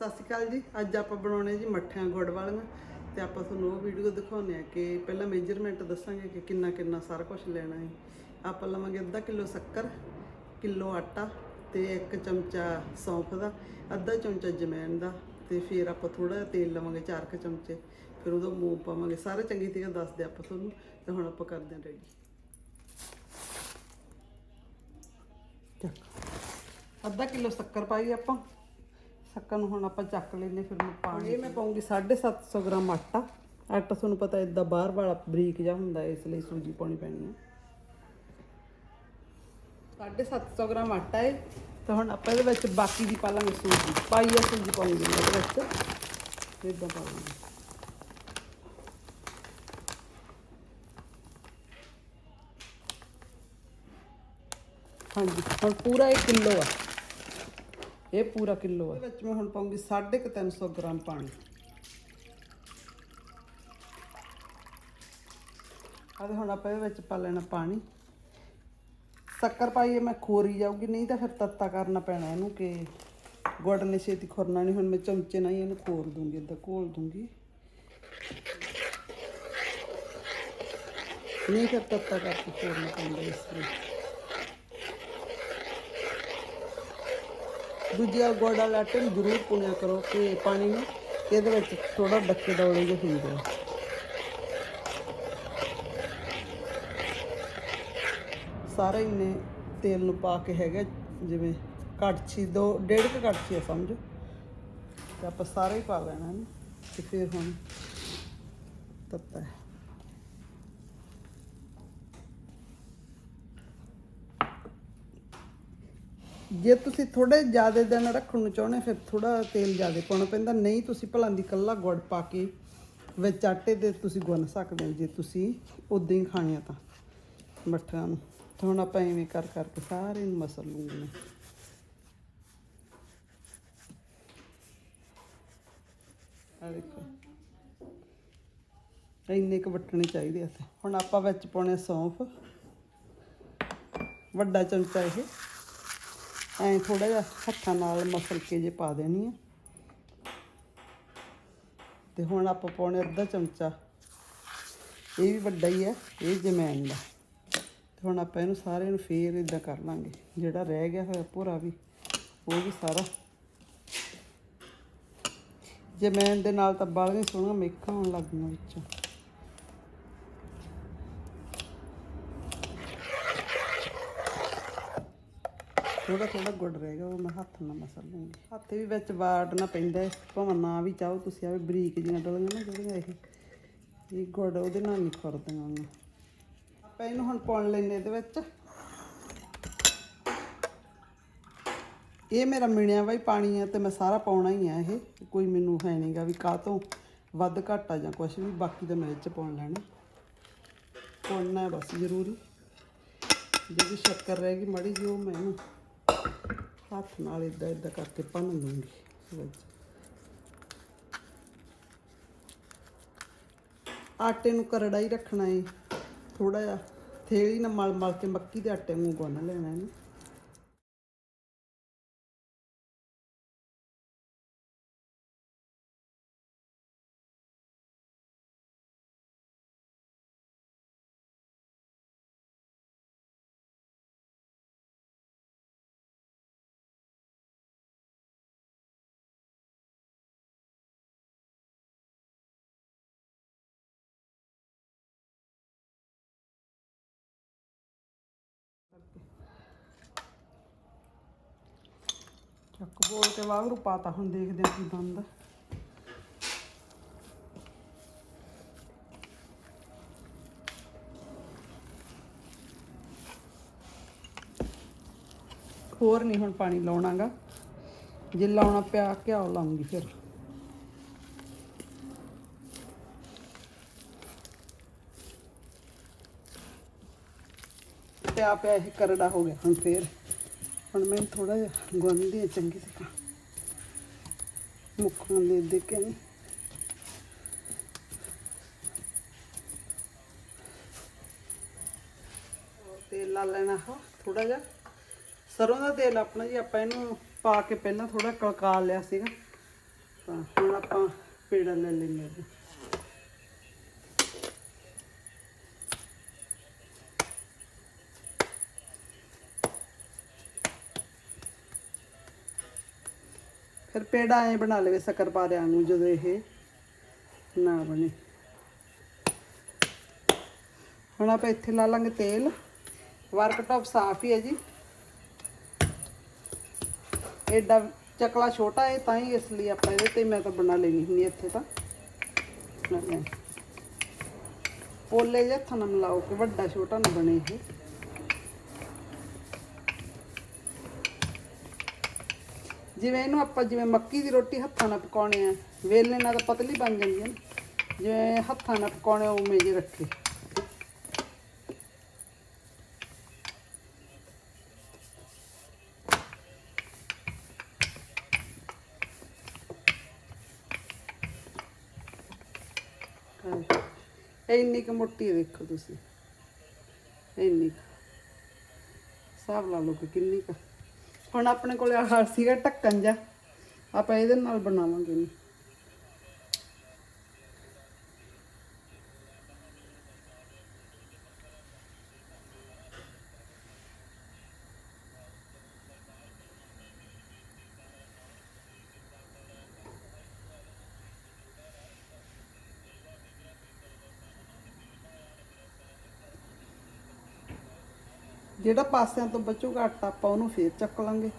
ਸਤਿ ਸ਼੍ਰੀ ਅਕਾਲ ਜੀ। ਅੱਜ ਆਪਾਂ ਬਣਾਉਣੇ ਜੀ ਮੱਠਿਆਂ ਗੁੜ ਵਾਲੀਆਂ ਤੇ ਆਪਾਂ ਤੁਹਾਨੂੰ ਉਹ ਵੀਡੀਓ ਦਿਖਾਉਂਦੇ ਆ ਕਿ ਪਹਿਲਾਂ ਮੇਜਰਮੈਂਟ ਦੱਸਾਂਗੇ ਕਿ ਕਿੰਨਾ ਕਿੰਨਾ ਸਾਰਾ ਕੁਝ ਲੈਣਾ ਹੈ। ਆਪਾਂ ਲਵਾਂਗੇ ਅੱਧਾ ਕਿਲੋ ਸ਼ੱਕਰ, ਕਿਲੋ ਆਟਾ ਤੇ ਇੱਕ ਚਮਚਾ ਸੌਂਫ ਦਾ, ਅੱਧਾ ਚਮਚਾ ਜਮੈਨ ਦਾ ਤੇ ਫਿਰ ਆਪਾਂ ਥੋੜਾ ਜਿਹਾ ਤੇਲ ਲਵਾਂਗੇ ਚਾਰ ਕੁ ਚਮਚੇ। ਫਿਰ ਉਹਦਾ ਮੂੰਹ ਪਾਵਾਂਗੇ। ਸਾਰੇ ਚੰਗੀ ਤਰ੍ਹਾਂ ਦੱਸਦੇ ਆਪਾਂ ਤੁਹਾਨੂੰ ਤੇ ਹੁਣ ਆਪਾਂ ਕਰਦੇ ਹਾਂ ਰੈਡੀ ਚੱਕ। ਅੱਧਾ ਕਿਲੋ ਸ਼ੱਕਰ ਪਾਈ ਆਪਾਂ। ਸ਼ੱਕਰ ਨੂੰ ਹੁਣ ਆਪਾਂ ਚੱਕ ਲੈਨੇ ਫਿਰ ਮੈਂ ਪਾਣੀ ਇਹ ਮੈਂ ਪਾਉਂਗੀ 750 ਗ੍ਰਾਮ ਆਟਾ। ਆਟਾ ਤੁਹਾਨੂੰ ਪਤਾ ਇਦਾਂ ਬਾਹਰ ਵਾਲਾ ਬਰੀਕ ਜਿਹਾ ਹੁੰਦਾ ਇਸ ਲਈ ਸੂਜੀ ਪਾਉਣੀ ਪੈਣੀ ਹੈ। 750 ਗ੍ਰਾਮ ਆਟਾ ਹੈ। ਤਾਂ ਹੁਣ ਆਪਾਂ ਇਹਦੇ ਵਿੱਚ ਬਾਕੀ ਦੀ ਪਾ ਲਾਂਗੇ ਸੂਜੀ। ਪਾਈ ਆ ਸੂਜੀ ਪਾਉਂਗੀ ਇਹਦੇ ਵਿੱਚ। ਇਦਾਂ ਪਾ ਲਾਂਗੇ। ਹਾਂਜੀ ਹੁਣ ਪੂਰਾ 1 ਕਿਲੋ ਆ। ਇਹ ਪੂਰਾ ਕਿਲੋ ਆ। ਇਹਦੇ ਵਿੱਚ ਮੈਂ ਹੁਣ ਪਾਉਂਗੀ 350 ਗ੍ਰਾਮ ਪਾਣੀ। ਆਦੇ ਹੁਣ ਆਪਾਂ ਇਹਦੇ ਵਿੱਚ ਪਾ ਲੈਣਾ ਪਾਣੀ। ਸ਼ੱਕਰ ਪਾਈਏ ਮੈਂ ਖੋਰੀ ਜਾਊਗੀ, ਨਹੀਂ ਤਾਂ ਫਿਰ ਤੱਤਾ ਕਰਨਾ ਪੈਣਾ ਇਹਨੂੰ ਕਿ ਗੁੜ ਨੇ ਛੇਤੀ ਖੁਰਨਾ ਨਹੀਂ, ਹੁਣ ਮੈਂ ਚਮਚੇ ਨਾਲ ਹੀ ਇਹਨੂੰ ਖੋਰ ਦੂੰਗੀ ਇਦਾਂ ਘੋਲ ਦੂੰਗੀ। ਨਹੀਂ ਫਿਰ ਤੱਤਾ ਕਰਕੇ ਖੋਰਨਾ ਪੈਂਦਾ ਇਸ ਲਈ ਦੂਜਾ ਗੁੜ ਵਾਲਾ ਆਟੇ ਜ਼ਰੂਰ ਪੁਣਿਆ ਕਰੋ ਕਿ ਪਾਣੀ ਨੂੰ ਇਹਦੇ ਵਿੱਚ ਥੋੜਾ ਡੱਕੇ ਡੌਲੇ ਜਿਹੇ ਹੁੰਦੇ ਆ ਸਾਰਾ ਇੰਨੇ ਤੇਲ ਨੂੰ ਪਾ ਕੇ ਹੈਗਾ, ਜਿਵੇਂ ਕੜਛੀ ਦੋ, ਡੇਢ ਕੁ ਕੜਛੀ ਆ ਸਮਝੋ। ਤੇ ਆਪਾਂ ਸਾਰਾ ਹੀ ਪਾ ਲੈਣਾ ਇਹਨੂੰ, ਤੇ ਫਿਰ ਹੁਣ ਤੱਤਾ ਜੇ ਤੁਸੀਂ ਥੋੜੇ ਜ਼ਿਆਦਾ ਦਿਨ ਰੱਖਣ ਨੂੰ ਚਾਹੁੰਦੇ ਫਿਰ ਥੋੜਾ ਤੇਲ ਜ਼ਿਆਦਾ ਪਾਉਣਾ ਪੈਂਦਾ। ਨਹੀਂ, ਤੁਸੀਂ ਭਲਾਂ ਦੀ ਕੱਲਾ ਗੁੜ ਪਾ ਕੇ ਵਿੱਚ ਆਟੇ ਦੇ ਤੁਸੀਂ ਗੁੰਨ ਸਕਦੇ ਹੋ। ਜੇ ਤੁਸੀਂ ਉਦਾਂ ਹੀ ਖਾਣੇ ਆ ਤਾਂ ਮੱਠਾਂ ਨੂੰ। ਹੁਣ ਆਪਾਂ ਐਵੇਂ ਕਰ, ਕਰਕੇ ਸਾਰੇ ਨੂੰ ਮਸਲ ਲੂੰਗੀ ਆ ਦੇਖੋ। ਇੰਨੇ ਕੁ ਵੱਟਣੇ ਚਾਹੀਦੇ ਆ ਹੁਣ ਆਪਾਂ ਵਿੱਚ ਪਾਉਣੇ ਸੌਂਫ। ਵੱਡਾ ਚਮਚਾ ਇਹ। ਐਂ ਥੋੜਾ ਜਿਹਾ ਹੱਥਾਂ ਨਾਲ ਮਸਲ ਕੇ ਜੇ ਪਾ ਦੇਣੀ ਆ। ਤੇ ਹੁਣ ਆਪਾਂ ਪਾਉਣੇ ਅੱਧਾ ਚਮਚਾ। ਇਹ ਵੀ ਵੱਡਾ ਹੀ ਹੈ ਇਹ ਜਮੈਨ ਦਾ। ਤੇ ਹੁਣ ਆਪਾਂ ਇਹਨੂੰ ਸਾਰੇ ਨੂੰ ਫੇਰ ਇਦਾਂ ਕਰ ਲਾਂਗੇ। ਜਿਹੜਾ ਰਹਿ ਗਿਆ ਹੋਇਆ ਪੂਰਾ ਵੀ, ਉਹ ਵੀ ਸਾਰਾ। ਜਮੈਨ ਦੇ ਨਾਲ ਤਾਂ ਬਾਲੀਆਂ ਸੋਹਣੀਆਂ ਮੇਖਾਂ ਆਉਣ ਲੱਗ ਗਈਆਂ ਵਿੱਚੋਂ। ਥੋੜਾ ਥੋੜਾ ਗੁੜ ਰਹੇਗਾ ਉਹ ਮੈਂ ਹੱਥ ਨਾਲ ਮਸਲ ਲੂੰਗੀ ਹੱਥ ਵੀ ਵਿੱਚ ਵਾੜਨਾ ਪੈਂਦਾ ਭਾਵੇਂ ਨਾ ਵੀ ਚਾਹੋ ਤੁਸੀਂ ਆਵੇ ਬਰੀਕ ਜਿਹੀਆਂ ਡਲੀਆਂ ਨਾ ਜਿਹੜੀਆਂ ਇਹ। ਇਹ ਗੁੜ ਉਹਦੇ ਨਾਲ ਨਹੀਂ ਖੁਰਦੀਆਂ ਉਹਨੂੰ ਆਪਾਂ ਇਹਨੂੰ ਹੁਣ ਪਾਉਣ ਲੈਨੇ ਇਹਦੇ ਵਿੱਚ। ਇਹ ਮੇਰਾ ਮਿਣਿਆ ਵਾ ਹੀ ਪਾਣੀ ਹੈ ਤੇ ਮੈਂ ਸਾਰਾ ਪਾਉਣਾ ਹੀ ਆ ਇਹ। ਕੋਈ ਮੈਨੂੰ ਹੈ ਨਹੀਂਗਾ ਵੀ ਕਾਹ ਤੋਂ ਵੱਧ ਘੱਟ ਆ ਜਾਂ ਕੁਝ ਵੀ, ਬਾਕੀ ਤਾਂ ਮੈਂ ਇਹ ਚ ਪਾਉਣ ਲੈਣਾ। ਪਾਉਣਾ ਬਸ ਜ਼ਰੂਰੀ। ਜਿਹੜੀ ਸ਼ੱਕਰ ਰਹਿ ਗਈ, ਮੜੀ ਜੀ ਉਹ ਮੈਂ ਹੱਥ ਨਾਲ ਇਦਾਂ ਇਦਾਂ ਕਰਕੇ ਭੰਨ ਲੂੰਗੀ। ਵਿੱਚ ਆਟੇ ਨੂੰ ਕਰੜਾ ਹੀ ਰੱਖਣਾ ਏ ਥੋੜਾ ਜਿਹਾ। ਥੇਲੀ ਨਾਲ ਮਲ ਮਲ ਕੇ ਮੱਕੀ ਦੇ ਆਟੇ ਨੂੰ ਗੁੰਨ ਲੈਣਾ ਇਹਨੂੰ। ਬੋਲ ਕੇ ਵਾਂਗਰੂ ਪਾਤਾ ਹੁਣ ਦੇਖਦੇ ਹਾਂ ਕੀ ਬਣਦਾ। ਹੋਰ ਨਹੀਂ ਹੁਣ ਪਾਣੀ ਲਾਉਣਾਗਾ। ਜੇ ਲਾਉਣਾ ਪਿਆ ਘਿਓ ਲਾਉਂਗੀ ਫਿਰ। ਪਿਆ ਪਿਆ ਇਹ ਕਰੜਾ ਹੋ ਗਿਆ ਹੁਣ ਫੇਰ। ਹੁਣ ਮੈਂ ਥੋੜਾ ਜਿਹਾ ਗੁੰਨਦੀ ਹਾਂ ਚੰਗੀ ਤਰ੍ਹਾਂ ਮੁੱਖਾਂ ਦੇ ਦੇ ਕੇ ਨਾ। ਤੇਲ ਲਾ ਲੈਣਾ ਹਾਂ ਥੋੜਾ ਜਿਹਾ। ਸਰੋਂ ਦਾ ਤੇਲ ਆਪਣਾ ਜੀ, ਆਪਾਂ ਇਹਨੂੰ ਪਾ ਕੇ ਪਹਿਲਾਂ ਥੋੜਾ ਕਲਕਾ ਲਿਆ ਸੀਗਾ। ਤਾਂ ਹੁਣ ਆਪਾਂ ਪੇੜਾ ਲੈ ਲੈਂਦੇ ਹਾਂ ਫਿਰ ਪੇੜਾ ਐ ਬਣਾ ਲਵੇ ਸ਼ੱਕਰ ਪਾਰਿਆਂ ਨੂੰ ਜਦੋਂ ਇਹ ਨਾ ਬਣੇ। ਹੁਣ ਆਪਾਂ ਇੱਥੇ ਲਾ ਲਾਂਗੇ ਤੇਲ। ਵਰਕ ਟਾਪ ਸਾਫ਼ ਹੀ ਹੈ ਜੀ। ਐਡਾ ਚਕਲਾ ਛੋਟਾ ਹੈ, ਤਾਂ ਹੀ ਇਸ ਲਈ ਆਪਾਂ ਇਹਦੇ ਤੇ ਮੈਂ ਤਾਂ ਬਣਾ ਲੈਣੀ ਹੁੰਦੀ ਇੱਥੇ ਤਾਂ। ਪੋਲੇ ਜਿਹੇ ਹੱਥਾਂ ਨਾਲ ਮਿਲਾਓ ਕਿ ਵੱਡਾ ਛੋਟਾ ਨਾ ਬਣੇ ਇਹ। ਜਿਵੇਂ ਇਹਨੂੰ ਆਪਾਂ ਜਿਵੇਂ ਮੱਕੀ ਦੀ ਰੋਟੀ ਹੱਥਾਂ ਨਾਲ ਪਕਾਉਣੇ ਆ, ਵੇਲਣੇ ਨਾਲ ਤਾਂ ਪਤਲੀ ਬਣ ਜਾਂਦੀ ਹੈ ਜਿਵੇਂ ਹੱਥਾਂ ਨਾਲ ਪਕਾਉਣੇ ਉਵੇਂ ਜੇ ਰੱਖੇ। ਇੰਨੀ ਕੁ ਮੋਟੀ ਦੇਖੋ ਤੁਸੀਂ। ਇੰਨੀ ਕੁ। ਹਿਸਾਬ ਲਾ ਲਓ ਕਿ ਕਿੰਨੀ ਕੁ। ਹੁਣ ਆਪਣੇ ਕੋਲ ਆਹ ਸੀਗਾ ਢੱਕਣ ਜਾ ਆਪਾਂ ਇਹਦੇ ਨਾਲ ਬਣਾਵਾਂਗੇ ਨਹੀਂ ਜਿਹੜਾ ਪਾਸਿਆਂ ਤੋਂ ਬਚੂਗਾ ਆਟਾ ਆਪਾਂ ਉਹਨੂੰ ਫੇਰ ਚੱਕ ਲਾਂਗੇ,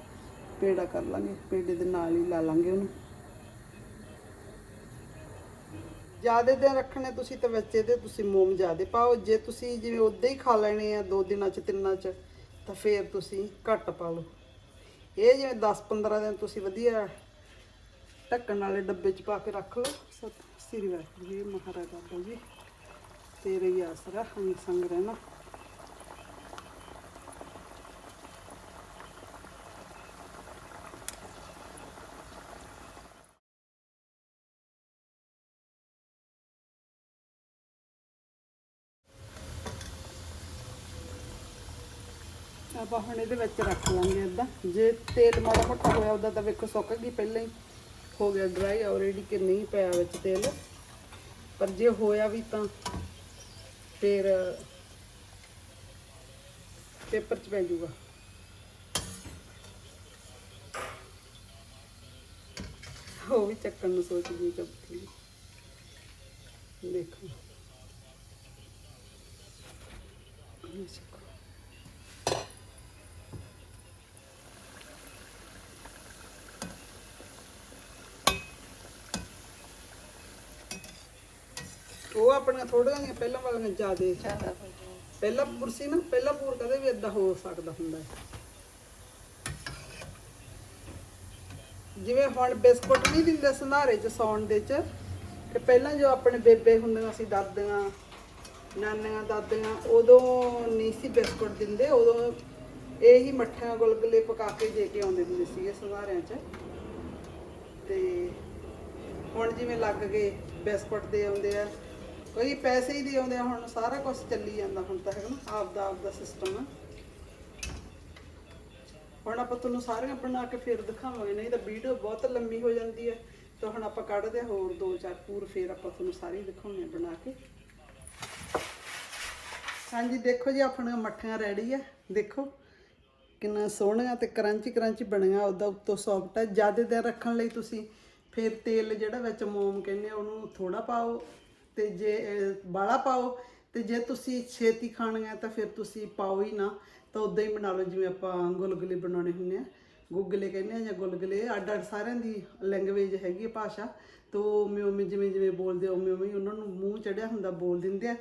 ਪੇੜਾ ਕਰ ਲਾਂਗੇ, ਪੇੜੇ ਦੇ ਨਾਲ ਹੀ ਲਾ ਲਾਂਗੇ ਉਹਨੂੰ। ਜਿਆਦੇ ਦਿਨ ਰੱਖਣੇ ਤੁਸੀਂ ਤਾਂ ਬੱਚੇ ਦੇ ਤੁਸੀਂ ਮੋਮ ਜਿਆਦੇ ਪਾਓ। ਜੇ ਤੁਸੀਂ ਜਿਵੇਂ ਉਦਾਂ ਹੀ ਖਾ ਲੈਣੇ ਆ ਦੋ ਦਿਨਾਂ ਚ, ਤਿੰਨਾਂ ਚ, ਤਾਂ ਫੇਰ ਤੁਸੀਂ ਘੱਟ ਪਾ ਲਓ। ਇਹ ਜਿਵੇਂ 10 15 ਦਿਨ ਤੁਸੀਂ ਵਧੀਆ ਢੱਕਣ ਵਾਲੇ ਡੱਬੇ ਚ ਪਾ ਕੇ ਰੱਖ ਲਓ। ਸਤ ਸ੍ਰੀ ਵਾਹਿਗੁਰੂ ਜੀ, ਮਹਾਰਾਜਾ ਬਾਬਾ ਜੀ, ਤੇਰੇ ਹੀ ਆਸਰਾ ਹਮ ਸੰਗ ਰਹਿਣਾ। ਆਪਾਂ ਹੁਣ ਇਹਦੇ ਵਿੱਚ ਰੱਖ ਲਾਂਗੇ ਅੱਧਾ। ਜੇ ਤੇਲ ਮਾੜਾ ਮੋਟਾ ਹੋਇਆ ਉਹਦਾ ਤਾਂ ਵੇਖੋ ਸੁੱਕ ਗਈ, ਪਹਿਲਾਂ ਹੀ ਹੋ ਗਿਆ ਡਰਾਈ ਆਲਰੇਡੀ ਕਿ ਨਹੀਂ ਪਿਆ ਵਿੱਚ ਤੇਲ। ਪਰ ਜੇ ਹੋਇਆ ਵੀ ਤਾਂ ਫਿਰ ਪੇਪਰ 'ਚ ਪੈ ਜਾਊਗਾ। ਉਹ ਵੀ ਚੱਕਣ ਨੂੰ ਸੋਚਦੀ ਚੱਪੀ ਦੇਖੋ। ਉਹ ਆਪਣੀਆਂ ਥੋੜੀਆਂ ਜਿਹੀਆਂ ਪਹਿਲਾਂ ਵਾਲੀਆਂ ਜ਼ਿਆਦੇ ਪਹਿਲਾਂ ਪੂਰ ਸੀ ਨਾ ਪਹਿਲਾਂ ਪੂਰ ਕਦੇ ਵੀ ਇਦਾਂ ਹੋ ਸਕਦਾ ਹੁੰਦਾ। ਹੈ ਜਿਵੇਂ ਹੁਣ ਬਿਸਕੁਟ ਨਹੀਂ ਦਿੰਦੇ ਸੰਧਾਰੇ ਚ ਸੌਣ ਦੇ ਚ ਤੇ ਪਹਿਲਾਂ ਜੋ ਆਪਣੇ ਬੇਬੇ ਹੁੰਦੀਆਂ ਸੀ ਦਾਦੀਆਂ ਨਾਨੀਆਂ ਦਾਦੀਆਂ ਉਦੋਂ ਨਹੀਂ ਸੀ ਬਿਸਕੁਟ ਦਿੰਦੇ ਉਦੋਂ ਇਹੀ ਮੱਠੀਆਂ ਗੁਲਗੁਲੇ ਪਕਾ ਕੇ ਦੇ ਕੇ ਆਉਂਦੇ ਹੁੰਦੇ ਸੀਗੇ ਸੰਧਾਰਿਆਂ ਚ। ਤੇ ਹੁਣ ਜਿਵੇਂ ਲੱਗ ਗਏ ਬਿਸਕੁਟ ਦੇ ਆਉਂਦੇ ਆ ਕੋਈ ਪੈਸੇ ਹੀ ਦੇ ਆਉਂਦੇ ਆ ਹੁਣ, ਸਾਰਾ ਕੁਝ ਚੱਲੀ ਜਾਂਦਾ ਹੁਣ ਤਾਂ ਹੈਗਾ ਨਾ, ਆਪਦਾ ਆਪਦਾ ਸਿਸਟਮ ਆ ਹੁਣ ਆਪਾਂ ਤੁਹਾਨੂੰ ਸਾਰੀਆਂ ਬਣਾ ਕੇ ਫਿਰ ਦਿਖਾਵਾਂਗੇ, ਨਹੀਂ ਤਾਂ ਵੀਡੀਓ ਬਹੁਤ ਲੰਮੀ ਹੋ ਜਾਂਦੀ ਹੈ। ਤਾਂ ਹੁਣ ਆਪਾਂ ਕੱਢਦੇ ਹਾਂ ਹੋਰ ਦੋ ਚਾਰ ਪੂਰ, ਫਿਰ ਆਪਾਂ ਤੁਹਾਨੂੰ ਸਾਰੀ ਦਿਖਾਉਂਦੇ ਬਣਾ ਕੇ। ਹਾਂਜੀ, ਦੇਖੋ ਜੀ, ਆਪਣੀਆਂ ਮੱਠੀਆਂ ਰੈਡੀ ਆ। ਦੇਖੋ ਕਿੰਨਾ ਸੋਹਣੀਆਂ ਤੇ ਕਰੰਚੀ ਕਰੰਚੀ ਬਣੀਆਂ, ਉਹਦਾ ਉੱਤੋਂ ਸੌਫਟ ਹੈ ਜ਼ਿਆਦਾ ਦੇਰ ਰੱਖਣ ਲਈ ਤੁਸੀਂ ਫਿਰ ਤੇਲ ਜਿਹੜਾ ਵਿੱਚ ਮੋਮ ਕਹਿੰਦੇ ਉਹਨੂੰ ਥੋੜਾ ਪਾਓ। ਤੇ ਜੇ ਬਾਲਾ ਪਾਓ ਤੇ ਜੇ ਤੁਸੀਂ ਛੇਤੀ ਖਾਣੀਆਂ ਤਾਂ ਫਿਰ ਤੁਸੀਂ ਪਾਓ ਹੀ ਨਾ। ਤਾਂ ਉਦਾਂ ਹੀ ਬਣਾ ਲਓ ਜਿਵੇਂ ਆਪਾਂ ਗੁਲਗੁਲੇ ਬਣਾਉਣੇ ਹੁੰਦੇ ਆ। ਗੁੱਗਲੇ ਕਹਿੰਦੇ ਆ ਜਾਂ ਗੁਲਗੁਲੇ ਅੱਡ ਅੱਡ ਸਾਰਿਆਂ ਦੀ ਲੈਂਗੁਏਜ ਹੈਗੀ ਹੈ ਭਾਸ਼ਾ। ਤੋਂ ਉਵੇਂ ਉਵੇਂ ਜਿਵੇਂ ਜਿਵੇਂ ਬੋਲਦੇ ਆ, ਉਵੇਂ ਉਵੇਂ ਉਹਨਾਂ ਨੂੰ ਮੂੰਹ ਚੜਿਆ ਹੁੰਦਾ ਬੋਲ ਦਿੰਦੇ ਆ।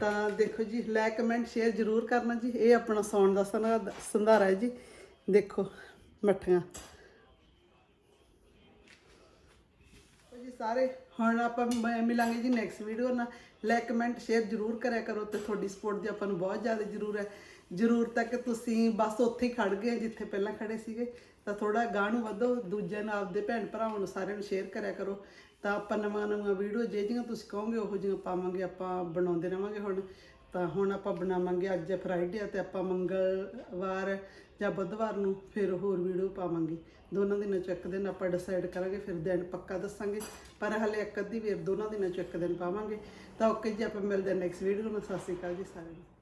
ਤਾਂ ਦੇਖੋ ਜੀ ਲਾਈਕ ਕਮੈਂਟ ਸ਼ੇਅਰ ਜ਼ਰੂਰ ਕਰਨਾ ਜੀ। ਇਹ ਆਪਣਾ ਸੌਣ ਦਾ ਸੰਧਾ- ਸੰਧਾਰਾ ਹੈ ਜੀ। ਦੇਖੋ ਮੱਠੀਆਂ। ਜੀ ਸਾਰੇ ਹੁਣ ਆਪਾਂ ਮ- ਮਿਲਾਂਗੇ ਜੀ ਨੈਕਸਟ ਵੀਡੀਓ ਨਾਲ। ਲਾਈਕ ਕਮੈਂਟ ਸ਼ੇਅਰ ਜ਼ਰੂਰ ਕਰਿਆ ਕਰੋ ਤੇ ਤੁਹਾਡੀ ਸਪੋਰਟ ਦੀ ਆਪਾਂ ਨੂੰ ਬਹੁਤ ਜ਼ਿਆਦਾ ਜ਼ਰੂਰ ਹੈ। ਜ਼ਰੂਰ ਤੱਕ ਤੁਸੀਂ ਬਸ ਉੱਥੇ ਹੀ ਖੜ ਗਏ, ਜਿੱਥੇ ਪਹਿਲਾਂ ਖੜੇ ਸੀਗੇ। ਤਾਂ ਥੋੜਾ ਗਾਂਹ ਨੂੰ ਵਧੋ, ਦੂਜਿਆਂ ਨਾਲ ਆਪਦੇ ਭੈਣ ਭਰਾਵਾਂ ਨੂੰ ਸਾਰਿਆਂ ਨੂੰ ਸ਼ੇਅਰ ਕਰਿਆ ਕਰੋ। ਤਾਂ ਆਪਾਂ ਨਵਾਂ ਨਵਾਂ ਵੀਡੀਓ ਜੇ ਜਿਹੀਆਂ ਤੁਸੀਂ ਕਹੋਗੇ, ਉਹੋ ਜਿਹੀਆਂ ਪਾਵਾਂਗੇ, ਆਪਾਂ ਬਣਾਉਂਦੇ ਰਵਾਂਗੇ ਹੁਣ। ਤਾਂ ਹੁਣ ਆਪਾਂ ਬਣਾਵਾਂਗੇ ਅੱਜ ਫਰਾਈਡੇ ਆ ਤੇ ਆਪਾਂ ਮੰਗਲਵਾਰ ਜਾਂ ਬੁੱਧਵਾਰ ਨੂੰ ਫਿਰ ਹੋਰ ਵੀਡੀਓ ਪਾਵਾਂਗੇ। ਦੋਨਾਂ ਦਿਨਾਂ ਚ ਇੱਕ ਦਿਨ ਆਪਾਂ ਡਿਸਾਈਡ ਕਰਾਂਗੇ, ਫਿਰ ਦਿਨ ਪੱਕਾ ਦੱਸਾਂਗੇ। ਪਰ ਹਲੇ ਇੱਕ ਅੱਧੀ ਵੇਰ ਦੋਨਾਂ ਦਿਨਾਂ ਚ ਇੱਕ ਦਿਨ ਪਾਵਾਂਗੇ। ਤਾਂ ਓਕੇ ਜੀ, ਆਪਾਂ ਮਿਲਦੇ ਹਾਂ ਨੈਕਸਟ ਵੀਡੀਓ ਨੂੰ ਸਤਿ ਸ਼੍ਰੀ ਅਕਾਲ ਜੀ ਸਾਰਿਆਂ ਨੂੰ।